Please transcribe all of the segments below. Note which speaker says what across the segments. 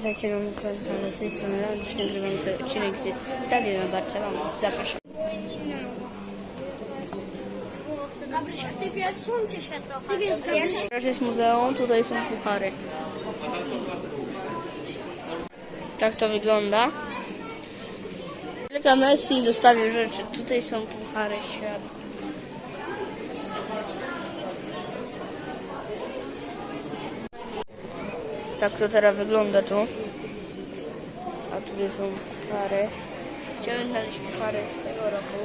Speaker 1: Witajcie na moim kanale z tej strony Leon. Nagrywam sobie odcinek z Stadionu Barcelony. Zapraszam.
Speaker 2: Gabrysia, ty wiesz, suńcie się trochę. Ty wiesz.
Speaker 1: Teraz jest muzeum, tutaj są puchary. Tak to wygląda. Kolega Messi zostawił rzeczy. Tutaj są puchary świata. Tak to teraz wygląda tu. A tutaj są puchary. Chciałem znaleźć puchary z tego roku.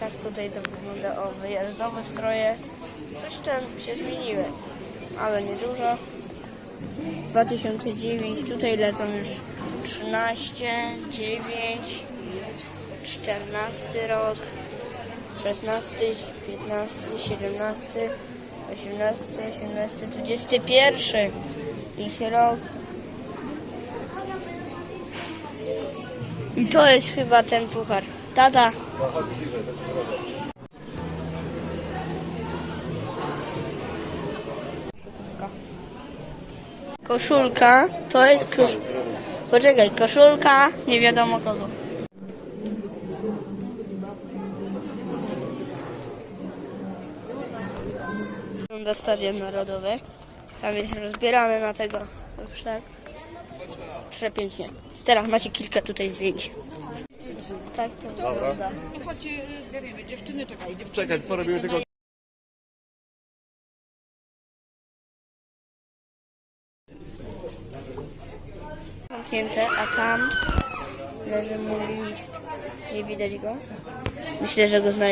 Speaker 1: Tak tutaj to wygląda. O, wyjazdowe stroje. Coś tam się zmieniły, ale niedużo. 2009, tutaj lecą już 13, 9, 14 rok, 16, 15, 17, 18, 18, 21 ich rok. I to jest chyba ten puchar. Tata. Koszulka, to jest kosz... Poczekaj, koszulka, nie wiadomo kogo. Wygląda Stadion Narodowy. Tam jest rozbierane na tego. Tak. Przepięknie. Teraz macie kilka tutaj zdjęć. Tak to wygląda.
Speaker 3: To chodźcie, y, zgarniemy. Dziewczyny, czekaj. Dziewczyny,
Speaker 4: Czekaj, porobimy tylko
Speaker 1: zamknięte, a tam leży mój list. Nie widać go? Myślę, że go znajdę.